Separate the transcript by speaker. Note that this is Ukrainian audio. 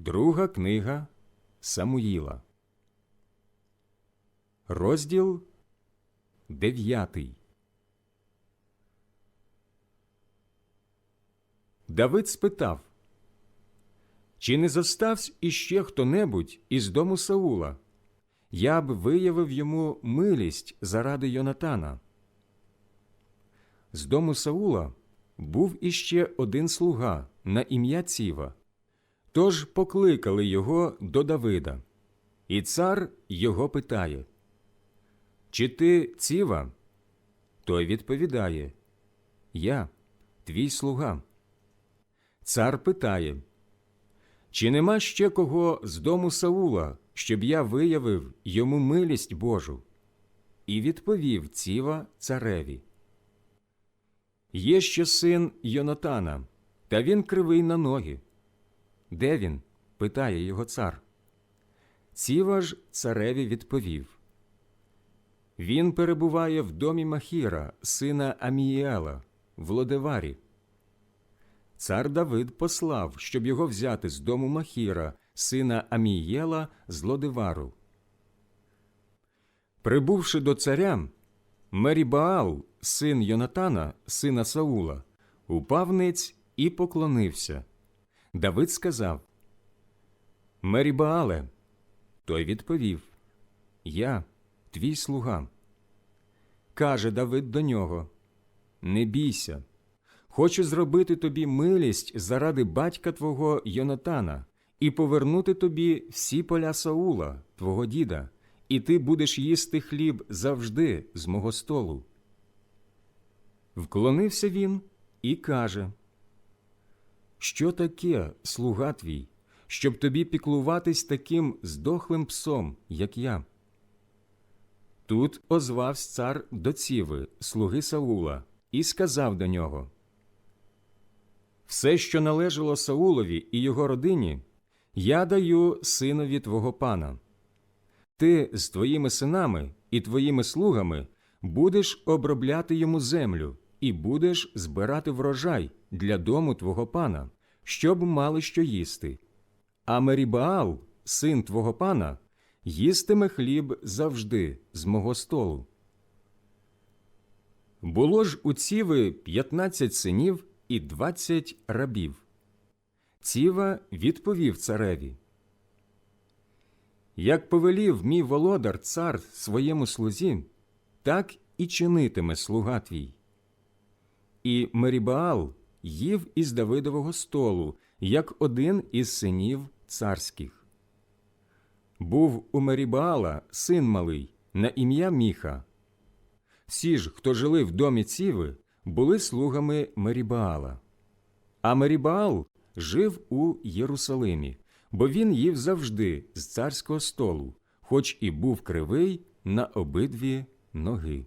Speaker 1: Друга книга Самуїла. Розділ дев'ятий. Давид спитав, Чи не зоставсь іще хто-небудь із дому Саула? Я б виявив йому милість заради Йонатана. З дому Саула був іще один слуга на ім'я Ціва. Тож покликали його до Давида, і цар його питає Чи ти ціва? Той відповідає Я, твій слуга. Цар питає Чи нема ще кого з дому Саула, щоб я виявив йому милість Божу? І відповів ціва цареві. Є ще син Йонатана, та він кривий на ноги. Де він? питає його цар. Ціва ж цареві відповів. Він перебуває в домі Махіра, сина Амієла, в Лодеварі. Цар Давид послав, щоб його взяти з дому Махіра, сина Амієла з Лодевару. Прибувши до царя, Мерібаал, син Йонатана, сина Саула, упав ниць і поклонився. Давид сказав Мерібаале. Той відповів Я, твій слуга. Каже Давид до нього Не бійся. Хочу зробити тобі милість заради батька твого Йонатана і повернути тобі всі поля Саула, твого діда, і ти будеш їсти хліб завжди з мого столу. Вклонився він і каже Що таке, слуга твій, щоб тобі піклуватись таким здохлим псом, як я? Тут озвався цар до ціви, слуги Саула, і сказав до нього Все, що належало Саулові і його родині, я даю синові твого пана. Ти з твоїми синами і твоїми слугами будеш обробляти йому землю і будеш збирати врожай для дому твого пана, щоб мали що їсти. А Мерібаал, син твого пана, їстиме хліб завжди з мого столу. Було ж у ціви п'ятнадцять синів і двадцять рабів. Ціва відповів цареві. Як повелів мій володар цар своєму слузі, так і чинитиме слуга твій. І Мерібаал їв із Давидового столу, як один із синів царських. Був у Мерібаала син малий на ім'я Міха. Всі ж, хто жили в домі Ціви, були слугами Мерібаала. А Мерібаал жив у Єрусалимі, бо він їв завжди з царського столу, хоч і був кривий на обидві ноги.